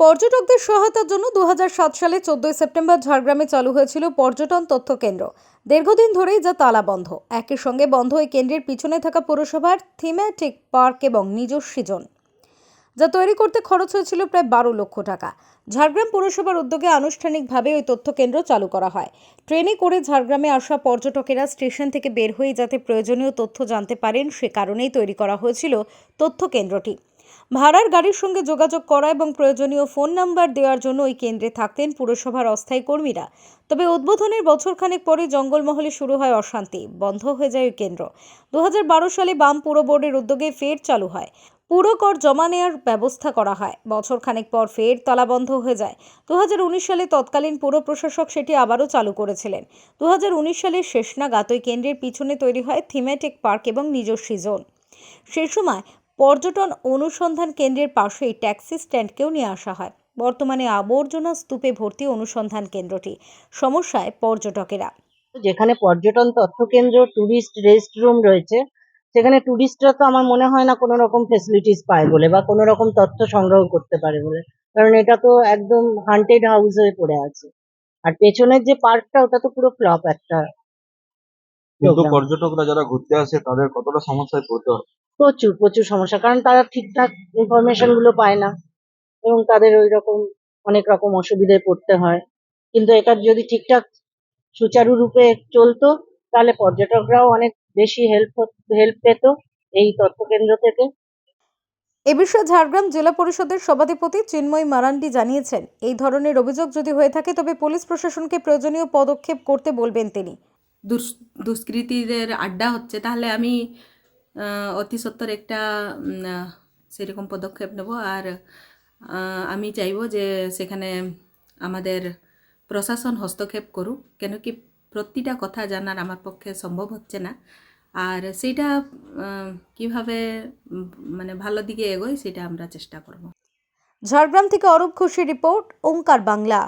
পর্যটকদের সহায়তার জন্য দু হাজার সাত সালে চোদ্দই সেপ্টেম্বর ঝাড়গ্রামে চালু হয়েছিল পর্যটন তথ্য কেন্দ্র। দীর্ঘদিন ধরেই যা তালাবন্ধ একই সঙ্গে বন্ধ এই কেন্দ্রের পিছনে থাকা পুরসভার থিমেটিক পার্ক এবং নিজস্ব সৃজন যা তৈরি করতে খরচ হয়েছিল প্রায় বারো লক্ষ টাকা। ঝাড়গ্রাম পুরসভার উদ্যোগে আনুষ্ঠানিকভাবে ওই তথ্য কেন্দ্র চালু করা হয়। ট্রেনে করে ঝাড়গ্রামে আসা পর্যটকেরা স্টেশন থেকে বের হয়ে যাতে প্রয়োজনীয় তথ্য জানতে পারেন, সে কারণেই তৈরি করা হয়েছিল তথ্য কেন্দ্রটি। ভাড়ার গাড়ির সঙ্গে যোগাযোগ করা এবং প্রয়োজনীয় ফোন নাম্বার দেওয়ার জন্য ওই কেন্দ্রে থাকতেন পুরসভার অস্থায়ী কর্মীরা। তবে উদ্বোধনের বছরখানেক পরে জঙ্গলমহলে শুরু হয় অশান্তি, বন্ধ হয়ে যায় ওই কেন্দ্র। দু সালে বাম পুর বোর্ডের উদ্যোগে ফের চালু হয়। পুরো কর জমা নেওয়ার ব্যবস্থা করা হয়। বছর খানেক পর ফের তালাবন্ধ হয়ে যায়। দু হাজার উনিশ সালে তৎকালীন পুর প্রশাসক সেটি আবারও চালু করেছিলেন। দু হাজার উনিশ সালের শেষ নাগাদ ওই কেন্দ্রের পিছনে তৈরি হয় থিমেটিক পার্ক এবং নিজস্ব জোন। সে সময় পর্যটন অনুসন্ধান কেন্দ্রের পাশেই ট্যাক্সি স্ট্যান্ডকেও নিয়ে আসা হয়। বর্তমানে আবর্জনা স্তূপে ভর্তি অনুসন্ধান কেন্দ্রটি। সমস্যায় পর্যটকেরা। যেখানে পর্যটন তথ্য কেন্দ্র টুরিস্ট রেস্ট রুম রয়েছে সেখানে টুরিস্টরা তো আমার মনে হয় না কোনো রকম ফেসিলিটিস পায় বলে বা কোনো রকম তথ্য সংগ্রহ করতে পারে বলে। কারণ এটা তো একদম হান্টেড হাউস হয়ে পড়ে আছে। আর পেছনের যে পার্কটা ওটা তো পুরো ফ্লপ একটা কিন্তু পর্যটকরা যারা ঘুরতে আসে তাদের কতটা সমস্যায় পড়তে হয়? প্রচুর প্রচুর সমস্যা। কারণ তারা ঠিকঠাক ইনফরমেশনগুলো পায় না এবং তাদের ওই রকম অনেক রকম অসুবিধায় পড়তে হয়। কিন্তু এটা যদি ঠিকঠাক সুচারুরূপে চলতো তাহলে পর্যটকরাও অনেক বেশি হেল্প হেল্প পেত এই তথ্য কেন্দ্র থেকে। এ বিষয়ে ঝাড়গ্রাম জেলা পরিষদের সভাধিপতি চিন্ময় মারান্ডি জানিয়েছেন এই ধরনের অভিযোগ যদি হয়ে থাকে তবে পুলিশ প্রশাসনকে প্রয়োজনীয় পদক্ষেপ করতে বলবেন তিনি। দুষ্কৃতীদের আড্ডা হচ্ছে তাহলে আমি অতি সত্বর একটা সেরকম পদক্ষেপ নেব। আর আমি চাইব যে সেখানে আমাদের প্রশাসন হস্তক্ষেপ করুক। কেন কি প্রতিটা কথা জানার আমার পক্ষে সম্ভব হচ্ছে না। আর সেইটা কীভাবে মানে ভালো দিকে এগোয় সেটা আমরা চেষ্টা করব। ঝাড়গ্রাম থেকে অরূপ ঘোষের রিপোর্ট, ওঙ্কার বাংলা।